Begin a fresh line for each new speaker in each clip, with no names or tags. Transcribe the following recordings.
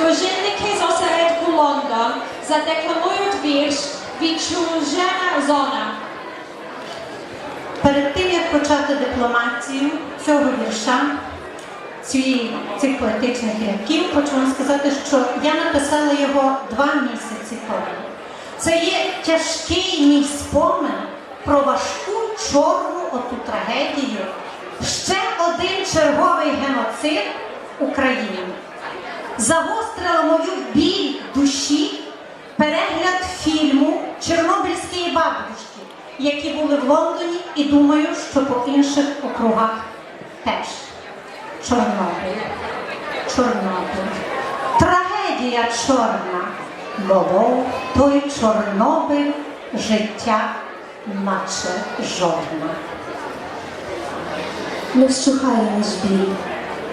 Дружинники з осередку Лондон задекламують вірш Відчужена зона.
Перед тим, як почати дипломатію цього вірша, цих поетичних рядків, хочу вам сказати, що я написала його два місяці тому. Це є тяжкий мій спомин про важку чорну оту трагедію. Ще один черговий геноцид України. Загострила мою біль душі перегляд фільму Чорнобильські бабушки, які були в Лондоні, і думаю, що по інших округах теж. Чорнобиль. Чорнобиль. Трагедія чорна. Було той Чорнобиль життя, наче жодна.
Не вщухає наш біль.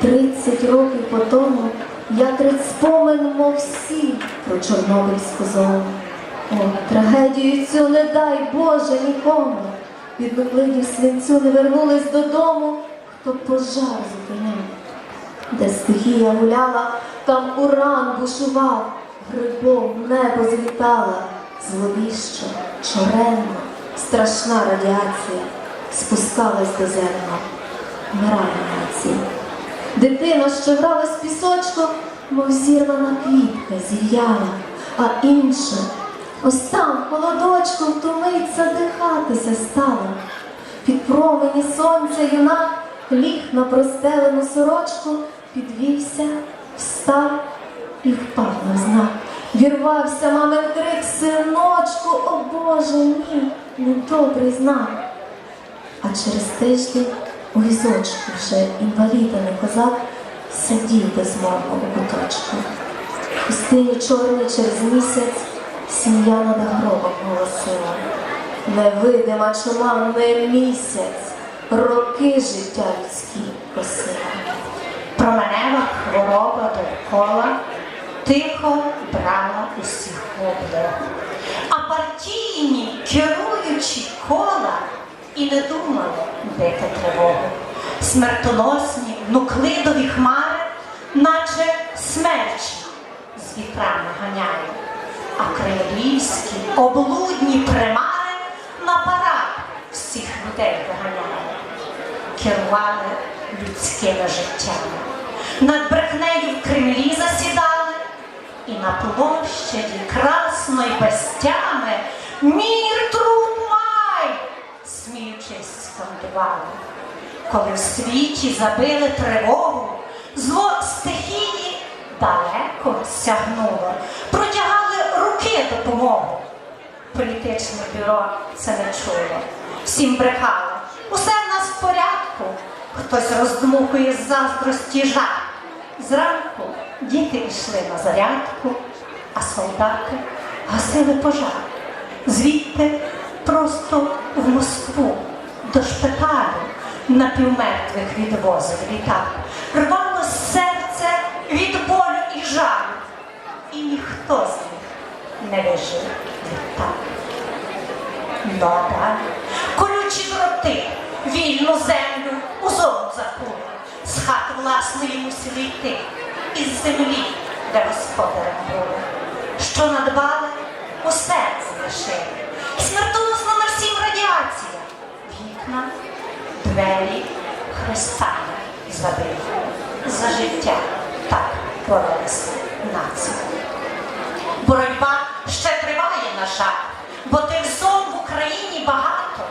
Тридцять років по тому я тридь спомин, мов всі про Чорнобильську зону. О, трагедію цю не дай Боже нікому. Від Миклидів свинцю не вернулись додому, хто пожар зупиняв. Де стихія гуляла, там уран бушував, грибом небо злітала, зловіща, чоренна, страшна радіація спускалась до землі, вмирає нація. Дитина, що гралась в пісочку, мов зірвана квітка, зів'яла, а інша, ось там, холодочку, втомиться дихатися стала. Під промені сонця юнак ліг на простелену сорочку, підвівся, встав і впав на знак. Вірвався мамин крик, синочку, о Боже, ні, недобрий знак. А через тиждень у візочку вже інваліданий козак сидів безмовно у куточку. Пустині чорній через місяць сім'я над гробом голосила. Невидима чума не місяць, роки життя людські косила.
Променева хвороба довкола тихо брала усіх в облогу. А партійні керуючі кола і не думали бити тривогу. Смертоносні нуклидові хмари, наче смерчі з вітрами ганяють. А кремлівські облудні примари на парад всіх людей виганяють керували людськими життями. Над брехнею в Кремлі засідали, і на площаді красної безтями мір труд сміючись, скандували. Коли в світі забили тривогу, зло стихії далеко сягнуло, протягали руки допомогу. Політичне бюро це не чуло. Всім брехало. Усе в нас в порядку. Хтось роздмухує з заздрості жар. Зранку діти йшли на зарядку, а солдати гасили пожар. Звідти просто в Москву до шпиталю напівмертвих відвозив літак. Рвало серце від болю і жалю. І ніхто з них не вижив відтак. Ну а далі колючі дроти, вільну землю у зону закули. З хат власної мусили йти, із землі, де господарем були. Що надбали. Смертоносна на всім радіація. Вікна, двері, хрестами забили. За життя так боролися нації. Боротьба ще триває, на жаль, бо тих зон в Україні багато.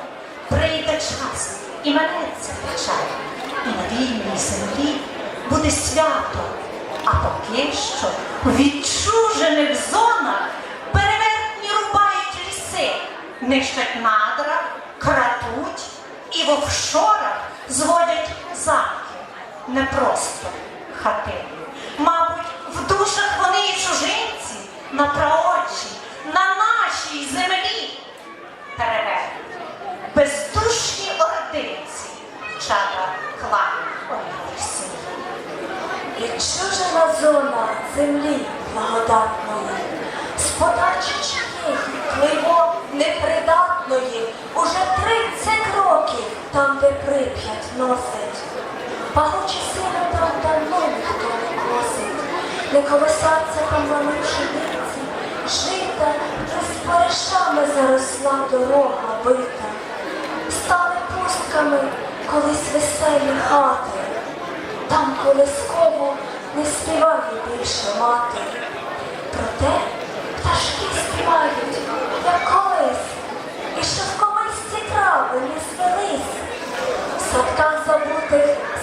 Прийде час і минеться печаль. І на вільній землі буде свято. А поки що у відчужених зонах перевертні рубають ліси, нищать надра, в офшорах зводять замки, не просто хати. Мабуть, в душах вони і чужинці на праочі, на нашій землі перевернуть. Бездушні ординці, чада клану Ольги сім'ї.
Відчужена зона землі благодатної, там, де прип'ять носить. Пахучі сили там давно ніхто не косить. не колесаться лани пшениці, жита, де з паришами заросла дорога бита. Стали пустками колись веселі хати, там колисково не співає більше мати. Проте пташки співають, як колись, і шовковисті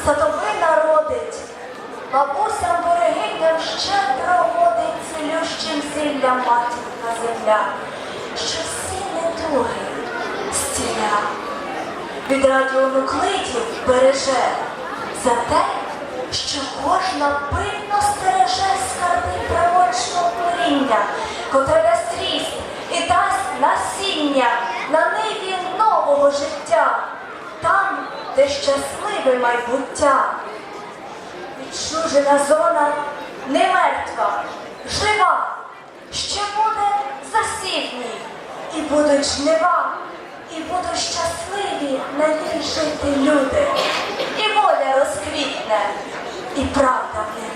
садовина родить, бабусям берегиням щедро водить цілющим зіллям матінка земля, що всі недуги зціля. Від радіонуклидів береже за те, що кожна пильно стереже скарби правочного коріння, котре дасть ріст і дасть насіння на ниві нового життя, де щасливе майбуття. Відчужена зона не мертва, жива, ще буде засівній, і будуть жнива, і будуть щасливі на ній жити люди, і воля розквітне, і правда в них